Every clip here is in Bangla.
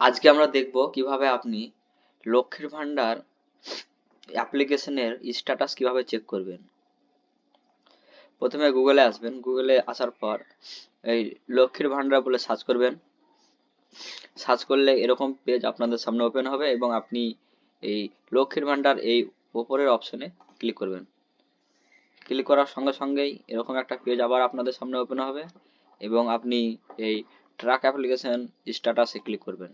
আজকে আমরা দেখব কীভাবে আপনি লক্ষ্মীর ভান্ডার অ্যাপ্লিকেশনের স্ট্যাটাস কীভাবে চেক করবেন। প্রথমে গুগলে আসবেন। গুগলে আসার পর এই লক্ষ্মীর ভান্ডার বলে সার্চ করবেন। সার্চ করলে এরকম পেজ আপনাদের সামনে ওপেন হবে এবং আপনি এই লক্ষ্মীর ভান্ডার এই ওপরের অপশনে ক্লিক করবেন। ক্লিক করার সঙ্গে সঙ্গেই এরকম একটা পেজ আবার আপনাদের সামনে ওপেন হবে এবং আপনি এই ট্র্যাক অ্যাপ্লিকেশন স্ট্যাটাসে ক্লিক করবেন।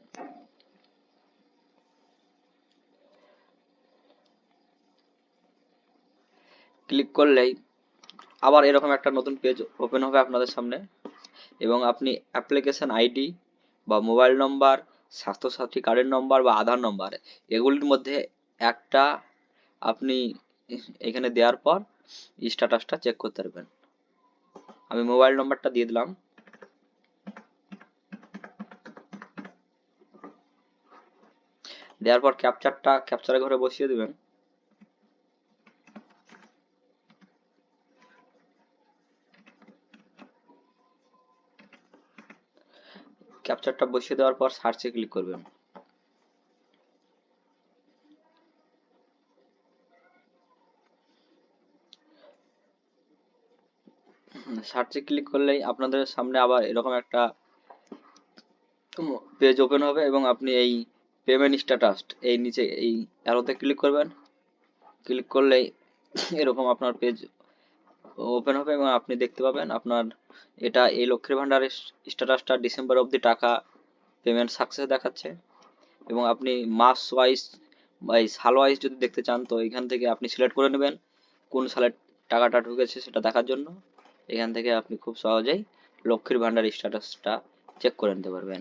ক্লিক করলেই আবার এরকম একটা নতুন পেজ ওপেন হবে আপনাদের সামনে এবং আপনি অ্যাপ্লিকেশন আইডি বা মোবাইল নম্বর, স্বাস্থ্যসাথী কার্ডের নম্বর বা আধার নম্বর এগুলির মধ্যে একটা আপনি এখানে দেওয়ার পর স্ট্যাটাসটা চেক করতে পারবেন। আমি মোবাইল নম্বরটা দিয়ে দিলাম। দেওয়ার পর ক্যাপচারটা ক্যাপচারের ঘরে বসিয়ে দিবেন। ক্যাপচারটা বসিয়ে দেওয়ার পর সার্চে ক্লিক করবেন। সার্চে ক্লিক করলেই আপনাদের সামনে আবার এরকম একটা পেজ ওপেন হবে এবং আপনি এই পেমেন্ট স্ট্যাটাস এই নিচে, এই অ্যারোতে ক্লিক করবেন। ক্লিক করলেই এরকম আপনার পেজ ওপেন হবে এবং আপনি দেখতে পাবেন আপনার এটা এই লক্ষ্মীর ভান্ডারের স্ট্যাটাসটা ডিসেম্বর অবধি টাকা পেমেন্ট সাকসেস দেখাচ্ছে। এবং আপনি মাস ওয়াইজ বা এই সাল ওয়াইজ যদি দেখতে চান, তো এখান থেকে আপনি সিলেক্ট করে নেবেন কোন সালে টাকাটা ঢুকেছে সেটা দেখার জন্য। এখান থেকে আপনি খুব সহজেই লক্ষ্মীর ভান্ডার স্ট্যাটাসটা চেক করে নিতে পারবেন।